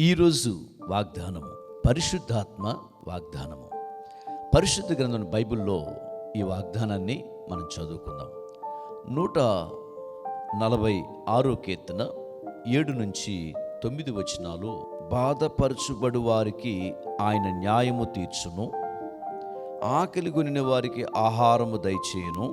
ఈరోజు వాగ్దానము పరిశుద్ధాత్మ వాగ్దానము. పరిశుద్ధ గ్రంథం బైబిల్లో ఈ వాగ్దానాన్ని మనం చదువుకుందాం. నూట నలభై ఆరో కీర్తన ఏడు నుంచి తొమ్మిది వచనాలు బాధపరచుబడు వారికి ఆయన న్యాయము తీర్చును ఆకలి కొనిన వారికి ఆహారము దయచేయను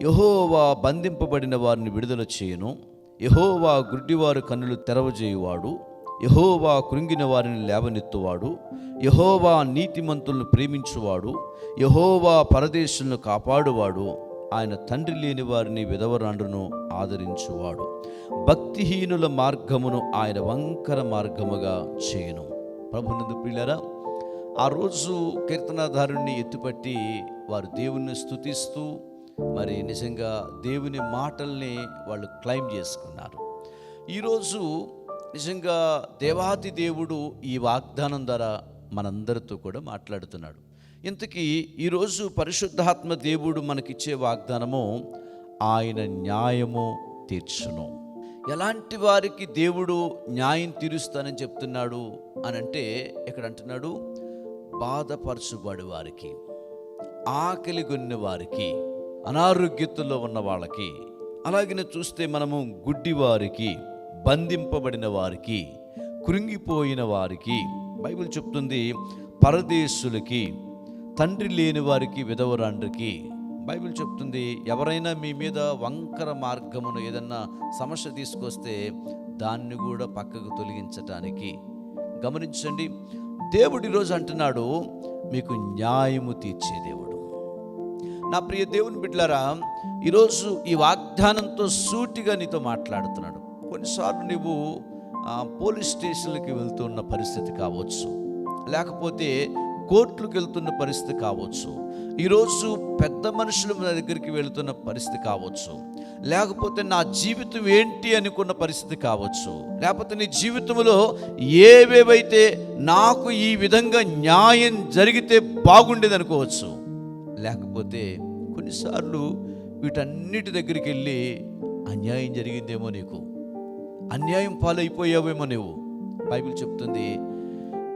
యహోవా బంధింపబడిన వారిని విడుదల చేయను యహోవా గుడ్డివారు కన్నులు తెరవజేయువాడు యహోవా కృంగిన వారిని లేవనెత్తువాడు యహోవా నీతిమంతులను ప్రేమించువాడు యహోవా పరదేశులను కాపాడువాడు ఆయన తండ్రి లేని వారిని విధవరాండును ఆదరించువాడు. భక్తిహీనుల మార్గమును ఆయన వంకర మార్గముగా చేయను. ప్రభునందు పిల్లరా ఆ రోజు కీర్తనాధారుణ్ణి ఎత్తుపట్టి వారు దేవుణ్ణి స్తుతిస్తూ మరి నిజంగా దేవుని మాటల్ని వాళ్ళు క్లైమ్ చేసుకున్నారు. ఈరోజు నిజంగా దేవాది దేవుడు ఈ వాగ్దానం ద్వారా మనందరితో కూడా మాట్లాడుతున్నాడు. ఇంతకీ ఈరోజు పరిశుద్ధాత్మ దేవుడు మనకిచ్చే వాగ్దానము ఆయన న్యాయము తీర్చును. ఎలాంటి వారికి దేవుడు న్యాయం తీరుస్తానని చెప్తున్నాడు అని అంటే ఇక్కడ అంటున్నాడు బాధపరచుబడి వారికి ఆకలి కొన్న వారికి అనారోగ్యతలో ఉన్న వాళ్ళకి అలాగనే చూస్తే మనము గుడ్డి వారికి బంధింపబడిన వారికి కృంగిపోయిన వారికి బైబిల్ చెప్తుంది పరదేశులకి తండ్రి లేని వారికి విధవరాండ్రికి. బైబిల్ చెప్తుంది ఎవరైనా మీ మీద వంకర మార్గమును ఏదన్నా సమస్య తీసుకొస్తే దాన్ని కూడా పక్కకు తొలగించటానికి. గమనించండి దేవుడు ఈరోజు అంటున్నాడు మీకు న్యాయము తీర్చే దేవుడు. నా ప్రియ దేవుని బిడ్డలారా ఈరోజు ఈ వాగ్దానంతో సూటిగా నీతో మాట్లాడుతున్నాడు. కొన్నిసార్లు నువ్వు పోలీస్ స్టేషన్లకి వెళ్తున్న పరిస్థితి కావచ్చు. లేకపోతే కోర్టులకు వెళ్తున్న పరిస్థితి కావచ్చు. ఈరోజు పెద్ద మనుషుల దగ్గరికి వెళ్తున్న పరిస్థితి కావచ్చు. లేకపోతే నా జీవితం ఏంటి అనుకున్న పరిస్థితి కావచ్చు. లేకపోతే నీ జీవితంలో ఏవేవైతే నాకు ఈ విధంగా న్యాయం జరిగితే బాగుండేది అనుకోవచ్చు. లేకపోతే కొన్నిసార్లు వీటన్నిటి దగ్గరికి వెళ్ళి అన్యాయం జరిగిందేమో నీకు. అన్యాయం పాలైపోయావేమో నువ్వు బైబిల్ చెప్తుంది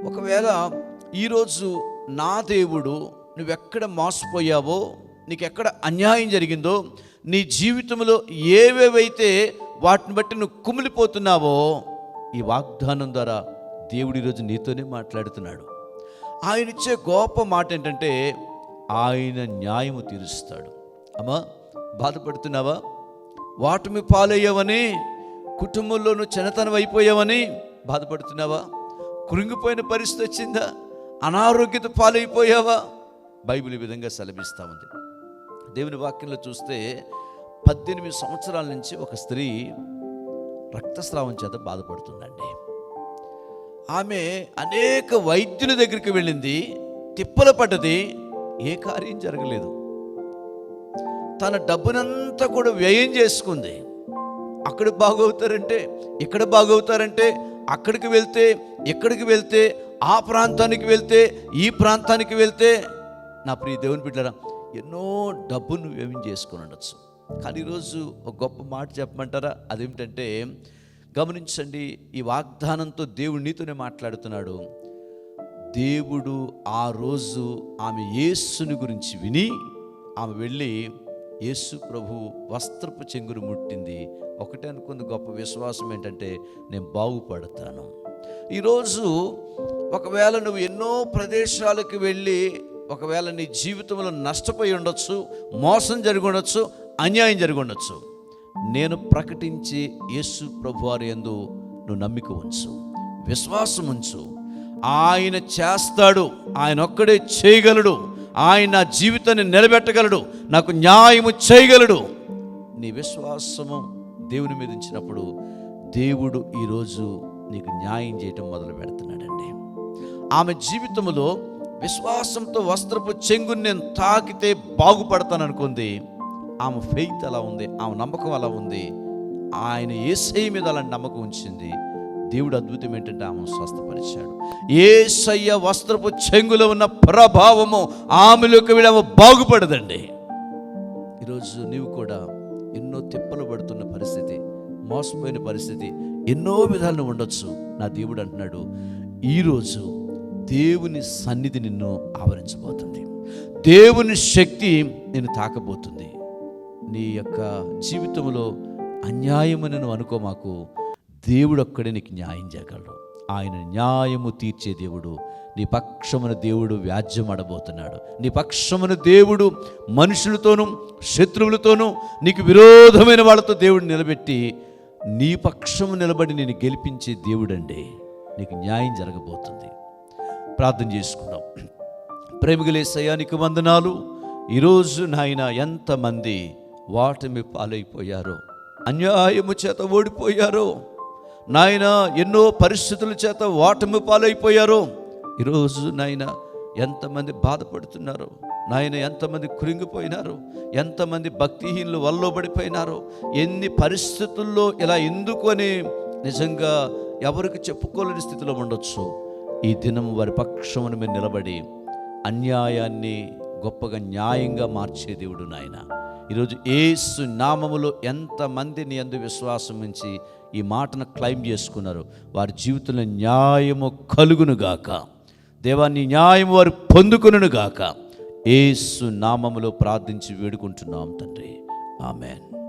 ఒకవేళ ఈరోజు నా దేవుడు నువ్వెక్కడ మోసపోయావో నీకెక్కడ అన్యాయం జరిగిందో నీ జీవితంలో ఏవేవైతే వాటిని బట్టి నువ్వు కుమిలిపోతున్నావో ఈ వాగ్దానం ద్వారా దేవుడు ఈరోజు నీతోనే మాట్లాడుతున్నాడు. ఆయన ఇచ్చే గొప్ప మాట ఏంటంటే ఆయన న్యాయము తీరుస్తాడు. అమ్మా బాధపడుతున్నావా? వాటమి పాలయ్యావని కుటుంబంలో నువ్వు చిన్నతనం అయిపోయావని బాధపడుతున్నావా? కృంగిపోయిన పరిస్థితి వచ్చిందా? అనారోగ్యత పాలైపోయావా? బైబిల్ ఈ విధంగా సెలవిస్తూ ఉంది. దేవుని వాక్యంలో చూస్తే పద్దెనిమిది సంవత్సరాల నుంచి ఒక స్త్రీ రక్తస్రావం చేత బాధపడుతుందండి. ఆమె అనేక వైద్యుల దగ్గరికి వెళ్ళింది. తిప్పల పడ్డది. ఏ కార్యం జరగలేదు. తన డబ్బునంతా కూడా వ్యయం చేసుకుంది. అక్కడ బాగవుతారంటే ఇక్కడ బాగవుతారంటే అక్కడికి వెళ్తే ఇక్కడికి వెళ్తే ఆ ప్రాంతానికి వెళ్తే ఈ ప్రాంతానికి వెళ్తే నా ప్రియ దేవుని బిడ్డరా ఎన్నో డబ్బును వ్యయం చేసుకుని ఉండొచ్చు. కానీ ఈరోజు ఒక గొప్ప మాట చెప్పమంటారా? అదేమిటంటే గమనించండి ఈ వాగ్దానంతో దేవుడు నీతోనే మాట్లాడుతున్నాడు. దేవుడు ఆ రోజు ఆమె యేసుని గురించి విని ఆమె వెళ్ళి యేసు ప్రభు వస్త్రపు చెంగురు ముట్టింది. ఒకటే అనుకుంది గొప్ప విశ్వాసం ఏంటంటే నేను బాగుపడతాను. ఈరోజు ఒకవేళ నువ్వు ఎన్నో ప్రదేశాలకు వెళ్ళి ఒకవేళ నీ జీవితంలో నష్టపోయి ఉండొచ్చు మోసం జరిగి ఉండొచ్చు అన్యాయం జరిగి ఉండొచ్చు. నేను ప్రకటించి యేసు ప్రభువారి యందు నువ్వు నమ్మిక ఉంచు విశ్వాసం ఉంచు. ఆయన చేస్తాడు ఆయన ఒక్కడే చేయగలడు. ఆయన జీవితాన్ని నిలబెట్టగలడు. నాకు న్యాయము చేయగలడు. నీ విశ్వాసము దేవుని మీద ఉంచినప్పుడు దేవుడు ఈరోజు నీకు న్యాయం చేయటం మొదలు పెడుతున్నాడండి. ఆమె జీవితంలో విశ్వాసంతో వస్త్రపు చెంగుని నేను తాకితే బాగుపడతాను అనుకుంది. ఆమె ఫెయిత్ అలా ఉంది ఆమె నమ్మకం అలా ఉంది. ఆయన ఏసై మీద అలాంటి నమ్మకం ఉంచింది. దేవుడు అద్భుతం ఏంటంటే ఆమెను స్వస్థపరిచాడు. ఏసయ్య వస్త్రపు చెంగులో ఉన్న ప్రభావము ఆమెలోకి వెళ్ళి బాగుపడదండి. ఈరోజు నీవు కూడా ఎన్నో తిప్పలు పడుతున్న పరిస్థితి మోసపోయిన పరిస్థితి ఎన్నో విధాలను ఉండొచ్చు నా దేవుడు అంటున్నాడు. ఈరోజు దేవుని సన్నిధి నిన్ను ఆవరించబోతుంది. దేవుని శక్తి నేను తాకబోతుంది. నీ యొక్క జీవితంలో అన్యాయమని నువ్వు అనుకో మాకు దేవుడు ఒక్కడే నీకు న్యాయం చేయగలడు. ఆయన న్యాయము తీర్చే దేవుడు నీ పక్షమున దేవుడు వ్యాజ్యం ఆడబోతున్నాడు. నీ పక్షమున దేవుడు మనుషులతోనూ శత్రువులతోనూ నీకు విరోధమైన వాళ్ళతో దేవుడు నిలబెట్టి నీ పక్షము నిలబడి నేను గెలిపించే దేవుడండి. నీకు న్యాయం జరగబోతుంది. ప్రార్థన చేసుకుందాం. ప్రేమిగలే నీకు వందనాలు. ఈరోజు నాయన ఎంతమంది వాటమి పాలైపోయారో అన్యాయము చేత ఓడిపోయారో నాయన ఎన్నో పరిస్థితుల చేత వాటమి పాలైపోయారు. ఈరోజు నాయన ఎంతమంది బాధపడుతున్నారు? నాయన ఎంతమంది కురింగిపోయినారు? ఎంతమంది భక్తిహీనులు వల్లోబడిపోయినారో? ఎన్ని పరిస్థితుల్లో ఇలా ఎందుకు అని నిజంగా ఎవరికి చెప్పుకోలేని స్థితిలో ఉండొచ్చు? ఈ దినం వారి పక్షమున మీరు నిలబడి అన్యాయాన్ని గొప్పగా న్యాయంగా మార్చే దేవుడు నాయన. ఈరోజు ఏసు నామములో ఎంతమంది నీ అందు విశ్వాసం ఉంచి ఈ మాటను క్లైమ్ చేసుకున్నారు. వారి జీవితంలో న్యాయము కలుగును గాక. దేవాన్ని న్యాయం వారు పొందుకును గాక. ఏసు నామములో ప్రార్థించి వేడుకుంటున్నాం తండ్రి. ఆమెన్.